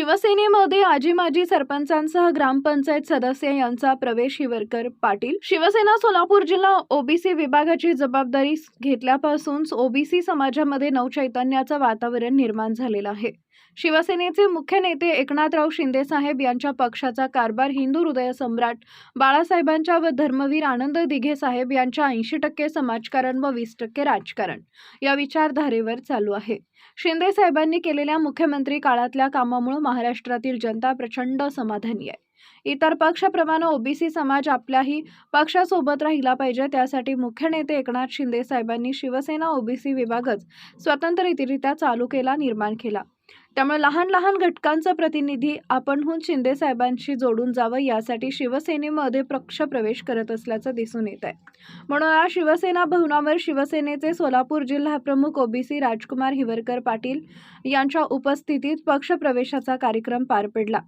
शिवसेनेमध्ये आजी माजी सरपंचांसह ग्रामपंचायत सदस्य यांचा प्रवेश हिवरकर पाटील. शिवसेना सोलापूर जिल्हा ओबीसी विभागाची जबाबदारी घेतल्यापासून ओबीसी समाजामध्ये नवचैतन्याचं वातावरण निर्माण झालेलं आहे. शिवसेनेचे मुख्य नेते एकनाथराव शिंदेसाहेब यांच्या पक्षाचा कारभार हिंदू हृदय सम्राट बाळासाहेबांच्या व धर्मवीर आनंद दिघे साहेब यांच्या ऐंशी टक्के समाजकारण व वीस टक्के राजकारण या विचारधारेवर चालू आहे. शिंदे साहेबांनी केलेल्या मुख्यमंत्री काळातल्या कामामुळे महाराष्ट्रातील जनता प्रचंड समाधानी आहे. इतर पक्षाप्रमाणे ओबीसी समाज आपल्याही पक्षासोबत राहिला पाहिजे त्यासाठी मुख्य नेते एकनाथ शिंदे साहेबांनी शिवसेना ओबीसी विभागच स्वतंत्ररित्या चालू केला निर्माण केला. त्यामुळे लहान लहान घटकांचा प्रतिनिधी आपणहून शिंदेसाहेबांशी जोडून जावं यासाठी शिवसेनेमध्ये पक्ष प्रवेश करत असल्याचं दिसून येत आहे. म्हणून आज शिवसेना भवनावर शिवसेनेचे सोलापूर जिल्हा प्रमुख ओबीसी राजकुमार हिवरकर पाटील यांच्या उपस्थितीत पक्षप्रवेशाचा कार्यक्रम पार पडला.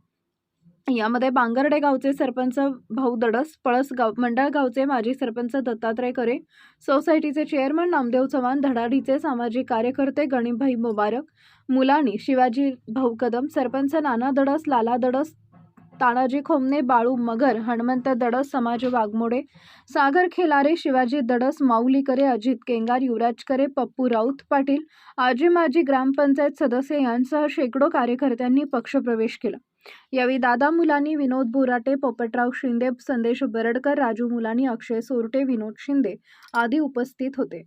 यामध्ये बांगर्डे गावचे सरपंच भाऊ दडस पळस गाव मंडळ गावचे माजी सरपंच दत्तात्रय करे सोसायटीचे चेअरमन नामदेव चव्हाण धडाडीचे सामाजिक कार्यकर्ते गणिभाई मुबारक मुलानी शिवाजी भाऊ कदम सरपंच नाना दडस लाला दडस तानाजी खोमने बाळू मगर हनुमंत दडस समाज वाघमोडे सागर खेलारे शिवाजी दडस माऊलीकरे अजित केंगार युवराजकरे पप्पू राऊत पाटील आजी माजी ग्रामपंचायत सदस्य यांसह शेकडो कार्यकर्त्यांनी पक्षप्रवेश केला. यावेळी दादा मुलांनी विनोद बोराटे पोपटराव शिंदे संदेश बरडकर राजू मुलानी अक्षय सोरटे विनोद शिंदे आदी उपस्थित होते.